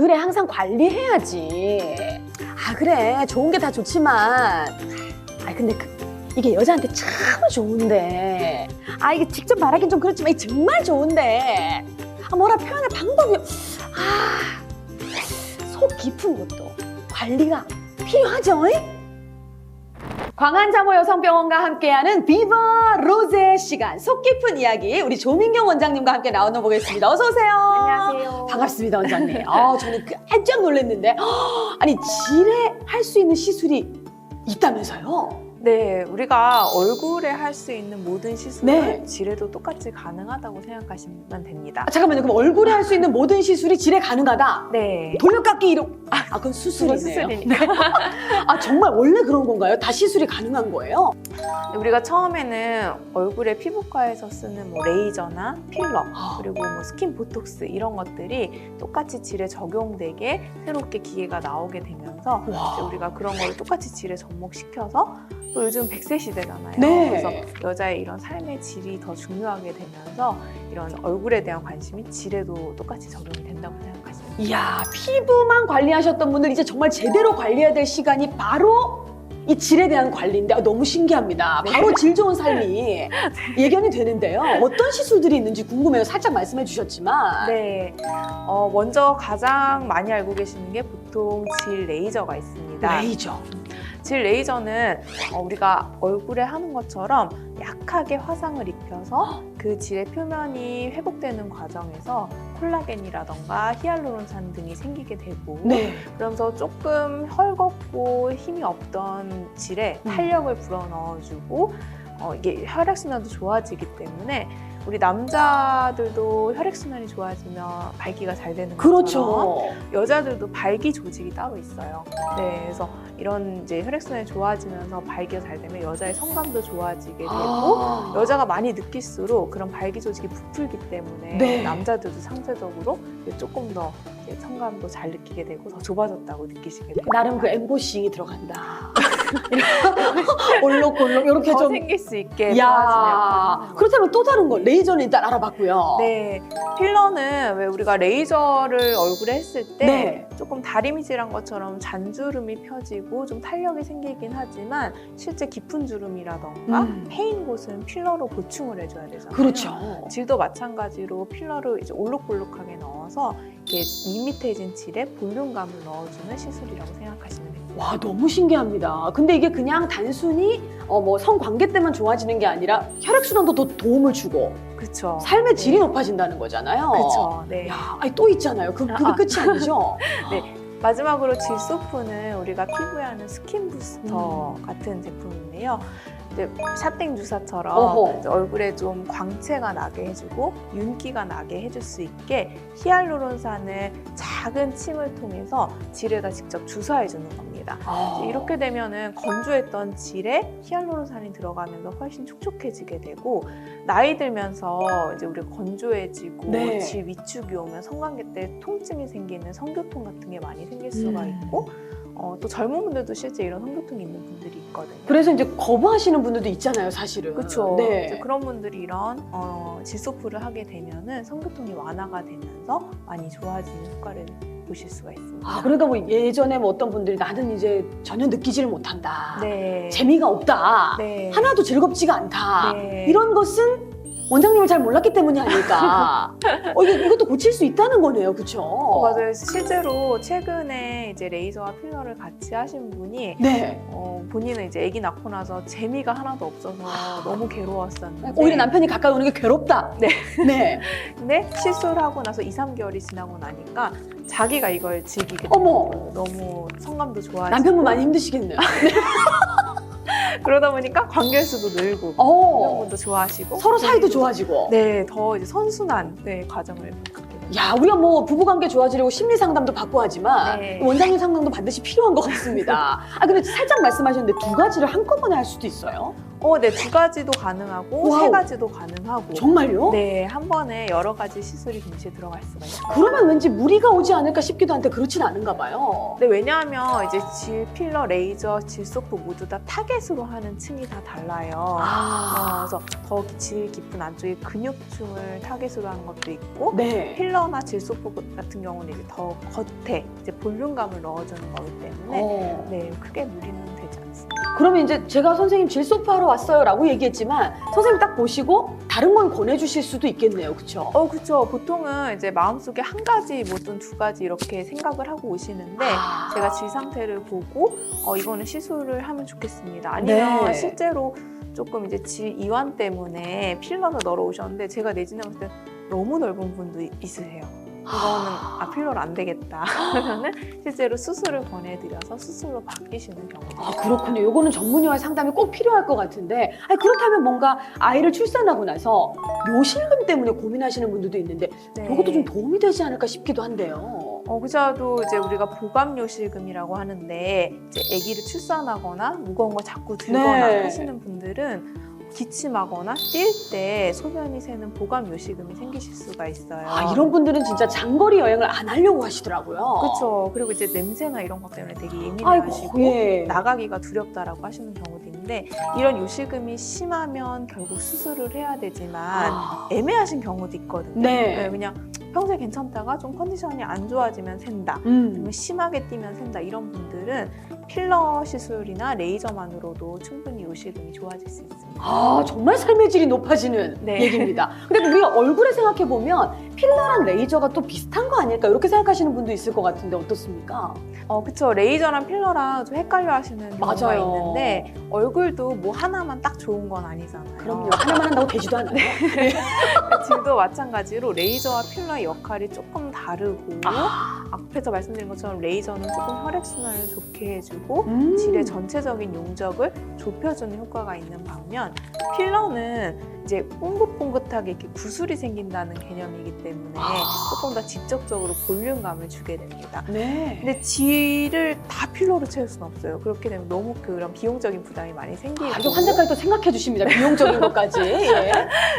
그래 항상 관리해야지. 아 그래 좋은 게 다 좋지만 아 근데 그, 이게 여자한테 참 좋은데 아 이게 직접 말하긴 좀 그렇지만 정말 좋은데 아 뭐라 표현할 방법이 아속 깊은 것도 관리가 필요하죠. 이? 광안자모 여성병원과 함께하는 비버 로제 시간 속 깊은 이야기 우리 조민경 원장님과 함께 나눠보겠습니다. 어서 오세요. 안녕하세요. 반갑습니다, 원장님. 아, 저는 깜짝 놀랐는데 아니 질에 할 수 있는 시술이 있다면서요? 네, 우리가 얼굴에 할 수 있는 모든 시술을 네. 질에도 똑같이 가능하다고 생각하시면 됩니다. 아, 잠깐만요. 그럼 얼굴에 할 수 있는 모든 시술이 질에 가능하다? 네. 돌려깎기 이런 아, 그건 그건 수술이네요. 수술이니까. 아, 정말 원래 그런 건가요? 다 시술이 가능한 거예요? 우리가 처음에는 얼굴에 피부과에서 쓰는 뭐 레이저나 필러 아. 그리고 뭐 스킨 보톡스 이런 것들이 똑같이 질에 적용되게 새롭게 기계가 나오게 되면서. 우리가 그런 거를 똑같이 질에 접목시켜서 또 요즘 100세 시대잖아요. 네. 그래서 여자의 이런 삶의 질이 더 중요하게 되면서 이런 얼굴에 대한 관심이 질에도 똑같이 적용이 된다고 생각하시면 돼요. 이야, 피부만 관리하셨던 분들 이제 정말 제대로 관리해야 될 시간이 바로 이 질에 대한 관리인데 아, 너무 신기합니다. 바로 질 좋은 삶이 예견이 되는데요. 어떤 시술들이 있는지 궁금해요. 살짝 말씀해 주셨지만. 네. 어, 먼저 가장 많이 알고 계시는 게 보통 질 레이저가 있습니다. 레이저. 질 레이저는 어, 우리가 얼굴에 하는 것처럼 약하게 화상을 입혀서 그 질의 표면이 회복되는 과정에서 콜라겐이라던가 히알루론산 등이 생기게 되고 네. 그러면서 조금 헐겁고 힘이 없던 질에 음. 탄력을 불어넣어주고 어, 이게 혈액순환도 좋아지기 때문에 우리 남자들도 혈액순환이 좋아지면 발기가 잘 되는 것처럼 그렇죠. 여자들도 발기 조직이 따로 있어요. 네, 그래서 이런 이제 혈액순환이 좋아지면서 발기가 잘 되면 여자의 성감도 좋아지게 되고 아. 여자가 많이 느낄수록 그런 발기 조직이 부풀기 때문에 네. 남자들도 상대적으로 이제 조금 더 이제 성감도 잘 느끼게 되고 더 좁아졌다고 느끼시게 돼요. 나름 그 엠보싱이 들어간다. 올록올록 이렇게 더 좀. 생길 수 있게 야 그렇다면 또 다른 거 레이저는 일단 알아봤고요. 네, 필러는 왜 우리가 레이저를 얼굴에 했을 때 네. 조금 다리미질한 것처럼 잔주름이 펴지고 좀 탄력이 생기긴 하지만 실제 깊은 주름이라던가 음. 패인 곳은 필러로 보충을 해줘야 되잖아요. 그렇죠. 질도 마찬가지로 필러를 이제 올록볼록하게 넣어서 이렇게 밋밋해진 질에 볼륨감을 넣어주는 시술이라고 생각하시면 됩니다. 와 너무 신기합니다. 근데 이게 그냥 단순히 어, 뭐 성관계 때만 좋아지는 게 아니라 혈액순환도 더 도움을 주고 그렇죠. 삶의 질이 높아진다는 거잖아요. 그렇죠. 네. 야, 아니, 또 있잖아요. 그, 그게 아, 아. 끝이 아니죠? 네. 마지막으로 질소프는 우리가 피부에 하는 스킨 부스터 같은 제품인데요. 이제 샷땡 주사처럼 어허. 얼굴에 좀 광채가 나게 해주고 윤기가 나게 해줄 수 있게 히알루론산을 작은 침을 통해서 질에다 직접 주사해 주는 겁니다. 아. 이제 이렇게 되면은 건조했던 질에 히알루론산이 들어가면서 훨씬 촉촉해지게 되고 나이 들면서 이제 우리가 건조해지고 네. 질 위축이 오면 성관계 때 통증이 생기는 성교통 같은 게 많이 생길 수가 음. 있고 어, 또 젊은 분들도 실제 이런 성교통이 있는 분들이 있거든요. 그래서 이제 거부하시는 분들도 있잖아요, 사실은. 그렇죠. 네. 그런 분들이 이런 어, 질소프를 하게 되면은 성교통이 완화가 되면서 많이 좋아지는 효과를 보실 수가 있습니다. 아, 그러다 뭐 예전에 뭐 어떤 분들이 나는 이제 전혀 느끼지를 못한다. 네. 재미가 없다. 네. 하나도 즐겁지가 않다. 네. 이런 것은 원장님을 잘 몰랐기 때문이 아닐까. 어, 이거, 이것도 고칠 수 있다는 거네요, 그렇죠? 어, 맞아요. 실제로 최근에 이제 레이저와 필러를 같이 하신 분이 네. 어, 본인은 이제 아기 낳고 나서 재미가 하나도 없어서 너무 괴로웠었는데 오히려 남편이 가까이 오는 게 괴롭다. 네. 네. 근데 시술하고 나서 2, 3개월이 지나고 나니까 자기가 이걸 즐기게 어머. 되더라고요. 너무 성감도 좋아지고 남편분 많이 힘드시겠네요. 그러다 보니까 관계 수도 늘고 어. 남편분도 좋아하시고 서로 사이도 본인도 좋아지고. 네, 더 이제 선순환 네, 과정을 갖게 됩니다. 야, 우리가 뭐 부부관계 좋아지려고 심리 상담도 받고 하지만 네. 원장님 상담도 반드시 필요한 것 같습니다. 아, 근데 살짝 말씀하셨는데 두 가지를 한꺼번에 할 수도 있어요? 어, 네, 두 가지도 가능하고 와우. 세 가지도 가능하고. 정말요? 네, 한 번에 여러 가지 시술이 동시에 들어갈 수가 있어요. 그러면 왠지 무리가 오지 않을까 싶기도 한데 그렇진 않은가 봐요. 네, 왜냐하면 이제 질 필러, 레이저, 질소프 모두 다 타겟으로 하는 층이 다 달라요. 아, 어, 그래서 더 질 깊은 안쪽에 근육층을 타겟으로 하는 것도 있고 네. 필러나 질소프 같은 경우는 이제 더 겉에 이제 볼륨감을 넣어주는 거기 때문에 어. 네 크게 무리는 되지 않습니다. 그러면 이제 제가 선생님 질소프 하러 왔어요 라고 얘기했지만 선생님 딱 보시고 다른 걸 권해주실 수도 있겠네요, 그렇죠? 어 그렇죠. 보통은 이제 마음속에 한 가지 뭐든 두 가지 이렇게 생각을 하고 오시는데 아. 제가 질 상태를 보고 어 이거는 시술을 하면 좋겠습니다. 아니면 네. 실제로 조금 이제 질 이완 때문에 필러를 넣으러 오셨는데 제가 내진에 봤을 때 너무 넓은 분도 이- 있으세요. 이거는 아 필러로 안 되겠다. 그러면은 실제로 수술을 권해드려서 수술로 바뀌시는 경우도 아. 그렇군요. 요거는 전문의와 상담이 꼭 필요할 것 같은데 아니, 그렇다면 뭔가 아이를 출산하고 나서 묘실금 때문에 고민하시는 분들도 있는데 네. 이것도 좀 도움이 되지 않을까 싶기도 한데요. 어, 그자도 이제 우리가 보감 요실금이라고 하는데 이제 아기를 출산하거나 무거운 걸 자꾸 들거나 네. 하시는 분들은 기침하거나 뛸 때 소변이 새는 보감요실금이 생기실 수가 있어요. 아 이런 분들은 진짜 장거리 여행을 안 하려고 하시더라고요. 그렇죠. 그리고 이제 냄새나 이런 것 때문에 되게 아이고 예민해하시고 예. 나가기가 두렵다라고 하시는 경우도 있는데 이런 요실금이 심하면 결국 수술을 해야 되지만 아, 애매하신 경우도 있거든요. 네. 그냥 평소에 괜찮다가 좀 컨디션이 안 좋아지면 샌다. 음. 심하게 뛰면 샌다 이런 분들은 필러 시술이나 레이저만으로도 충분히 요실금이 좋아질 수 있습니다. 아 정말 삶의 질이 높아지는 네. 얘기입니다. 근데 우리가 얼굴에 생각해 보면 필러랑 레이저가 또 비슷한 거 아닐까 이렇게 생각하시는 분도 있을 것 같은데 어떻습니까? 어, 그쵸. 레이저랑 필러랑 좀 헷갈려 하시는 경우가. 있는데 얼굴도 뭐 하나만 딱 좋은 건 아니잖아요. 그럼요. 하나만 한다고 되지도 않아요. 질도 마찬가지로 레이저와 필러 의 역할이 조금 다르고 아. 앞에서 말씀드린 것처럼 레이저는 조금 혈액순환을 좋게 해주고 음. 질의 전체적인 용적을 좁혀주는 효과가 있는 반면 필러는 이제 뽕긋뽕긋하게 이렇게 구슬이 생긴다는 개념이기 때문에 아. 조금 더 직접적으로 볼륨감을 주게 됩니다. 네. 근데 질을 다 필러로 채울 수는 없어요. 그렇게 되면 너무 그런 비용적인 부담이 많이 생기고 아, 이거 환자까지 또 생각해 주십니다. 비용적인 것까지. 예.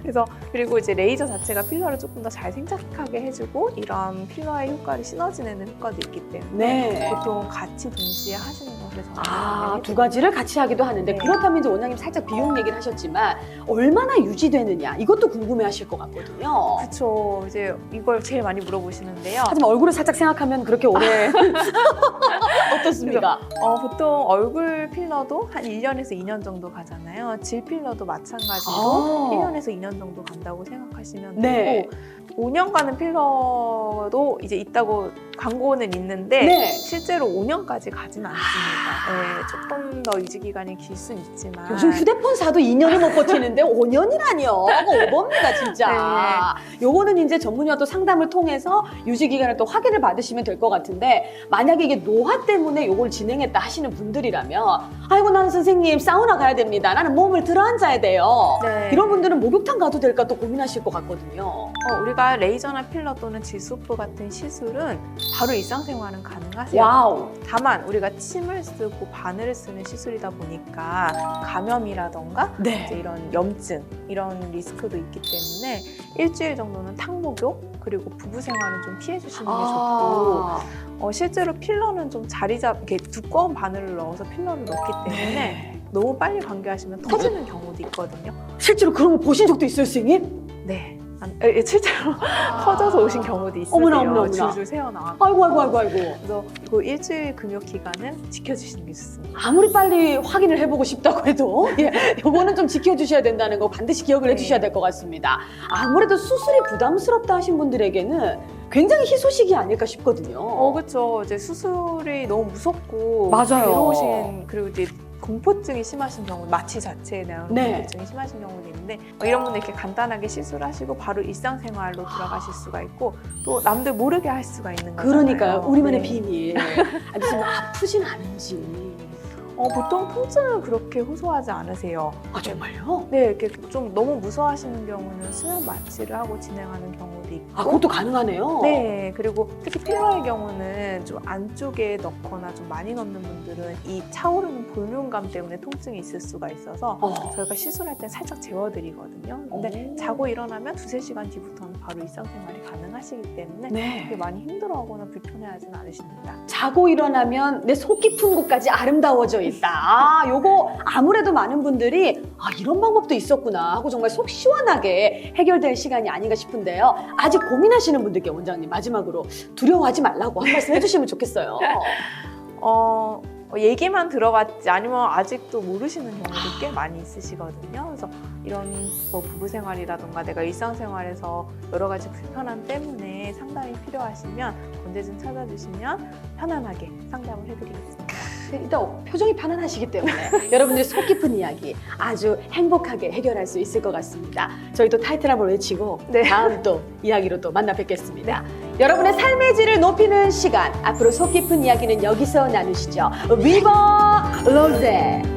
그래서 그리고 이제 레이저 자체가 필러를 조금 더 잘 생착하게 해주고 이런 필러의 효과를 시너지 내는 효과도 있기 때문에 네. 보통 같이 동시에 하시는 것 을 저는 아, 두 가지를 같이 하기도 하는데 네. 그렇다면 이제 원장님 살짝 비용 얘기를 하셨지만 얼마나 유지되느냐 이것도 궁금해 하실 것 같거든요. 그렇죠. 이제 이걸 제일 많이 물어보시는데요. 하지만 얼굴을 살짝 생각하면 그렇게 오래 어떻습니까? 어, 보통 얼굴 필러도 한 1년에서 2년 정도 가잖아요. 질 필러도 마찬가지로 아. 1년에서 2년 정도 간다고 생각하시면 네. 되고 5년 가는 필러도 이제 있다고 광고는 있는데 네. 실제로 5년까지 가진 않습니다. 네, 조금 더 유지 기간이 길 수는 있지만 요즘 휴대폰 사도 2년을 못 버티는데 5년이라니요. 그거 오버입니다, 진짜. 요거는 이제 전문의와 또 상담을 통해서 유지 기간을 또 확인을 받으시면 될 것 같은데 만약에 이게 노화 때문에 요걸 진행했다 하시는 분들이라면 아이고 나는 선생님 사우나 가야 됩니다. 나는 몸을 들어앉아야 돼요. 네. 이런 분들은 목욕탕 가도 될까 또 고민하실 것 같거든요. 어, 우리가 레이저나 필러 또는 질소프 같은 시술은 바로 일상생활은 가능하세요. 와우. 다만 우리가 침을 쓰고 바늘을 쓰는 시술이다 보니까 감염이라던가 이제 네. 이런 염증 이런 리스크도 있기 때문에 일주일 정도는 탕목욕 그리고 부부 생활은 좀 피해 주시는 게 좋고 아, 어, 실제로 필러는 좀 자리 잡 이렇게 두꺼운 바늘을 넣어서 필러를 넣기 때문에 네. 너무 빨리 관계하시면 터지는 경우도 있거든요. 실제로 그런 거 보신 적도 있어요, 선생님? 네. 안- 에, 에, 실제로 터져서 오신 경우도 있으세요. 어머나, 어머나, 어머나. 줄줄 새어 나와. 아이고, 아이고, 아이고, 아이고. 그래서 이거 일주일 금욕 기간은 지켜주시는 게 좋습니다. 아무리 빨리 확인을 해보고 싶다고 해도 예, 요거는 좀 지켜주셔야 된다는 거 반드시 기억을 네. 해주셔야 될 것 같습니다. 아무래도 수술이 부담스럽다 하신 분들에게는 굉장히 희소식이 아닐까 싶거든요. 어, 그렇죠. 이제 수술이 너무 무섭고 맞아요. 괴로우신 그리고 이제 공포증이 심하신 경우, 마취 자체에 대한 네. 공포증이 심하신 경우도 있는데 어, 이런 분들 이렇게 간단하게 시술하시고 바로 일상생활로 들어가실 수가 있고 또 남들 모르게 할 수가 있는 거잖아요. 그러니까요. 우리만의 네. 비밀. 아니, 지금 아프진 않은지. 어, 보통 통증은 그렇게 호소하지 않으세요. 아 정말요? 네, 이렇게 좀 너무 무서워하시는 경우는 수면 마취를 하고 진행하는 경우 도 있고. 아 그것도 가능하네요. 네, 그리고 특히 필러의 경우는 좀 안쪽에 넣거나 좀 많이 넣는 분들은 이 차오르는 볼륨감 때문에 통증이 있을 수가 있어서 어. 저희가 시술할 때 살짝 재워드리거든요. 근데 오. 자고 일어나면 두세 시간 뒤부터는 바로 일상생활이 가능하시기 때문에 네. 그렇게 많이 힘들어하거나 불편해하지는 않으십니다. 자고 일어나면 내 속 깊은 곳까지 아름다워져 있다. 아, 요거 아무래도 많은 분들이 아, 이런 방법도 있었구나 하고 정말 속 시원하게 해결될 시간이 아닌가 싶은데요. 아직 고민하시는 분들께 원장님 마지막으로 두려워하지 말라고 한 말씀 해주시면 좋겠어요. 어, 어, 얘기만 들어봤지 아니면 아직도 모르시는 경우도 꽤 많이 있으시거든요. 그래서 이런 뭐 부부 생활이라던가 내가 일상생활에서 여러 가지 불편함 때문에 상담이 필요하시면 언제든 찾아주시면 편안하게 상담을 해드리겠습니다. 일단 표정이 편안하시기 때문에 여러분들의 속 깊은 이야기 아주 행복하게 해결할 수 있을 것 같습니다. 저희 또 타이틀 한번 외치고 네. 다음 또 이야기로 또 만나 뵙겠습니다. 여러분의 삶의 질을 높이는 시간 앞으로 속 깊은 이야기는 여기서 나누시죠. 위버 로제